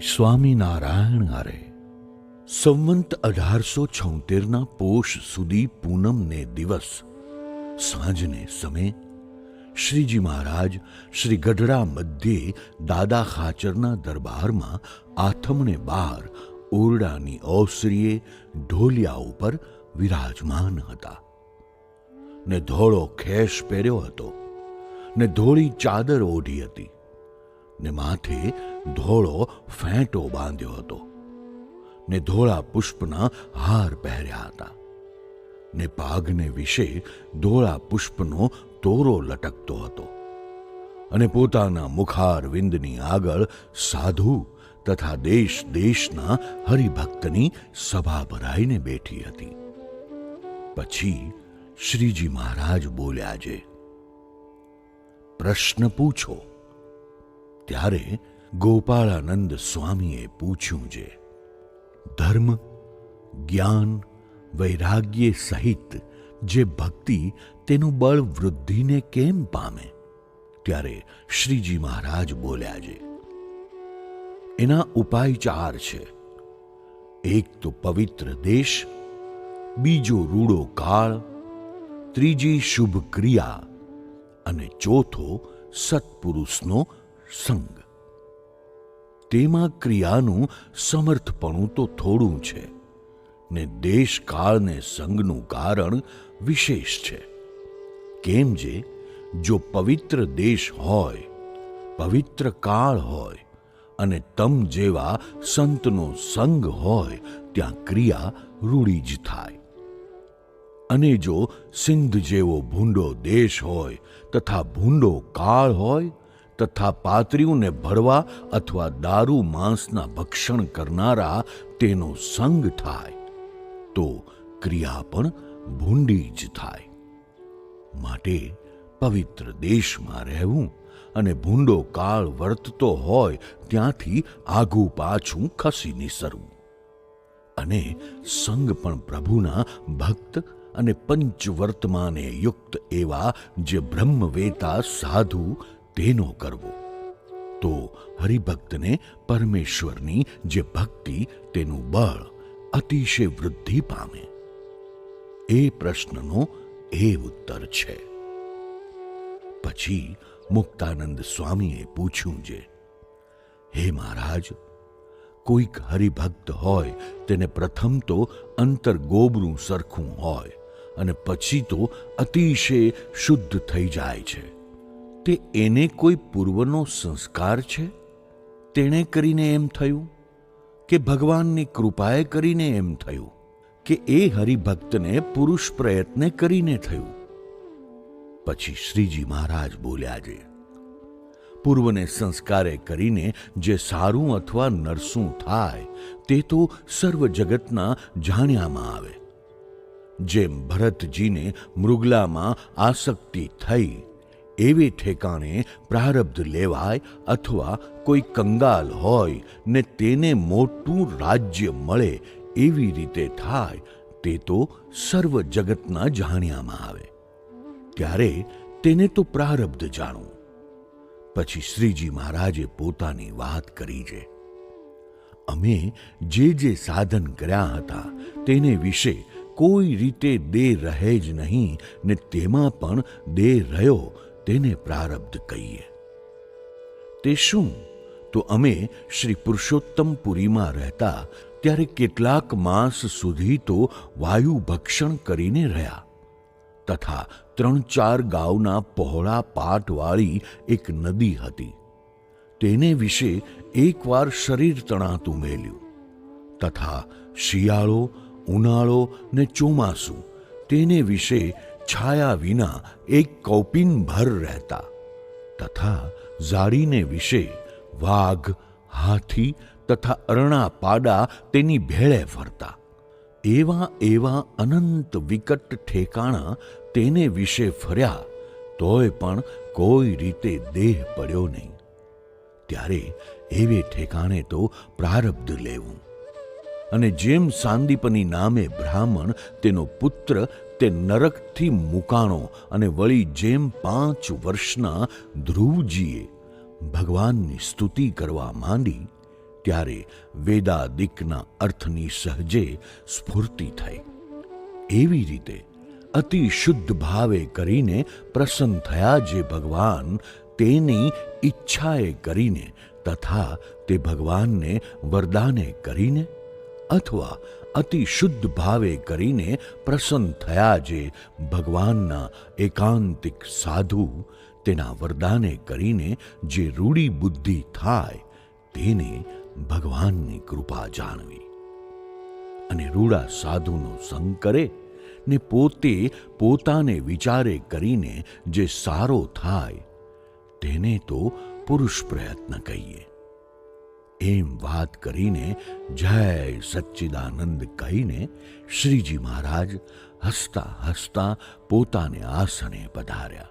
સ્વામિનારાયણ આરે, સંવંત અઢારસો છોતેરના પોષ સુધી પૂનમને દિવસ, સાંજને સમય, શ્રીજી મહારાજ શ્રી ગઢડા મધ્યે દાદા ખાચરના દરબારમાં આથમણે બહાર ઓરડાની ઓસરીએ ઢોલિયા ઉપર વિરાજમાન હતા. ને ધોળો ખેશ પહેર્યો હતો, ને ધોળી ચાદર ઓઢી હતી ને માથે ધોળો ફેંટો બાંધ્યો હતો. ને ધોળા પુષ્પના હાર પહેર્યા હતા. ને પાઘને વિશે ધોળા પુષ્પનો તોરો લટકતો હતો. અને પોતાના મુખાર વિંદની આગળ સાધુ તથા દેશ દેશના હરિભક્તની સભા ભરાઈને બેઠી હતી. પછી શ્રીજી મહારાજ બોલ્યા છે પ્રશ્ન પૂછો. ત્યારે ગોપાળાનંદ સ્વામીએ પૂછ્યું છે ધર્મ, જ્ઞાન, વૈરાગ્ય સહિત જે ભક્તિ તેનું બળ વૃદ્ધિને કેમ પામે? ત્યારે શ્રીજી મહારાજ બોલ્યા છે એના ઉપાય ચાર છે. એક તો પવિત્ર દેશ, બીજો રૂડો કાળ, ત્રીજી શુભ ક્રિયા અને ચોથો સત્પુરુષનો સંગ. તેમાં ક્રિયાનું સમર્થપણું તો થોડું છે, ને દેશ કાળને સંગનું કારણ વિશેષ છે. કેમ જે, જો પવિત્ર દેશ હોય, પવિત્ર કાળ હોય, અને તમ જેવા સંતનો સંગ હોય, ત્યાં ક્રિયા રૂડી જ થાય. અને જો સિંધ જેવો ભૂંડો દેશ હોય, તથા ભૂંડો કાળ હોય તથા પાત્રીઓને ભરવા અથવા દારૂ, માંસના ભક્ષણ કરનારા તેનો સંગ થાય. તો ક્રિયા પણ ભૂંડી જ થાય. માટે પવિત્ર દેશમાં રહેવું અને ભૂંડો કાળ વર્તતો હોય ત્યાંથી આઘું પાછું ખસી નિસરવું. અને સંગ પણ પ્રભુના ભક્ત અને પંચવર્તમાને યુક્ત એવા જે બ્રહ્મવેતા, સાધુ તેનો કરવો. તો હરિભક્તને પરમેશ્વરની જે ભક્તિ, તેનું બળ અતિશય વૃદ્ધિ પામે. એ પ્રશ્નનો એ ઉત્તર છે. પછી મુક્તાનંદ સ્વામીએ પૂછ્યું છે હે મહારાજ, કોઈક હરિભક્ત હોય તેને પ્રથમ તો અંતર ગોબરું સરખું હોય અને પછી તો અતિશય શુદ્ધ થઈ જાય છે. તે એને કોઈ પૂર્વનો સંસ્કાર છે? તેણે કરીને એમ થયું કે ભગવાનની કૃપાએ કરીને એમ થયું કે એ હરિભક્તને પુરુષ પ્રયત્ને કરીને થયું. પછી શ્રીજી મહારાજ બોલ્યા છે પૂર્વને સંસ્કારે કરીને જે સારું અથવા નરસું થાય, તે તો સર્વ જગતના જાણ્યામાં આવે. જેમ ભરતજીને મૃગલામાં આસક્તિ થઈ એવે ઠેકાણે પ્રારબ્ધ લેવાય અથવા કોઈ કંગાલ હોય ને તેને મોટું રાજ્ય મળે એવી રીતે થાય, તે તો સર્વ જગતના જાણ્યામાં આવે. ત્યારે તેને તો પ્રારબ્ધ જાણવું પછી શ્રીજી મહારાજે પોતાની વાત કરી છે. અમે જે જે સાધન કર્યા હતા, તેને વિશે કોઈ રીતે દેહ રહે જ નહીં ને તેમાં પણ દેહ રહ્યો તેને પ્રારબ્ધ કહીએ. તે શું? તો અમે શ્રી પુરુષોત્તમપુરીમાં રહેતા ત્યારે કેટલાક માસ સુધી તો વાયુ ભક્ષણ કરીને રહ્યા. તથા ત્રણ ચાર ગાઉના પહોળા પાટવાળી એક નદી હતી. તેને વિશે એકવાર શરીર તણાતું મેલ્યું. તથા શિયાળો, ઉનાળો ને ચોમાસું તેને વિશે છાયા વિના એક કૌપિન ભર રહેતા. તથા ઝાડીને વિશે વાઘ, હાથી તથા અરણા પાડા તેની ભેળે ફરતા. એવા એવા અનંત વિકટ ઠેકાણા તેને વિશે ફર્યા, તોય પણ કોઈ રીતે દેહ પડ્યો નહીં. ત્યારે એવે ઠેકાણે તો પ્રારબ્ધ લેવું. અને જેમ સાંદીપની નામે બ્રાહ્મણ તેનો પુત્ર તે નરકથી મુકાણો અને વળી જેમ પાંચ વર્ષના ધ્રુવજીએ ભગવાનની સ્તુતિ કરવા માંડી, ત્યારે વેદાદિકના અર્થની સહજે સ્ફૂર્તિ થઈ. એવી રીતે અતિ શુદ્ધ ભાવે કરીને પ્રસન્ન થયા જે ભગવાન, તેની ઈચ્છાએ કરીને તથા તે ભગવાનને વરદાને કરીને અથવા અતિ શુદ્ધ ભાવે કરીને પ્રસન્ન થયા જે ભગવાનના એકાંતિક સાધુ તેના વરદાને કરીને જે રૂડી બુદ્ધિ થાય તેને ભગવાનની કૃપા જાણવી. અને રૂડા સાધુનો સંગ કરે ને પોતે પોતાને વિચારે કરીને જે સારો થાય તેને તો પુરુષ પ્રયત્ન કહીએ. એમ વાત કરીને જય સચ્ચિદાનંદ કહીને શ્રીજી મહારાજ હસતા હસતા પોતાને આસને પધાર્યા.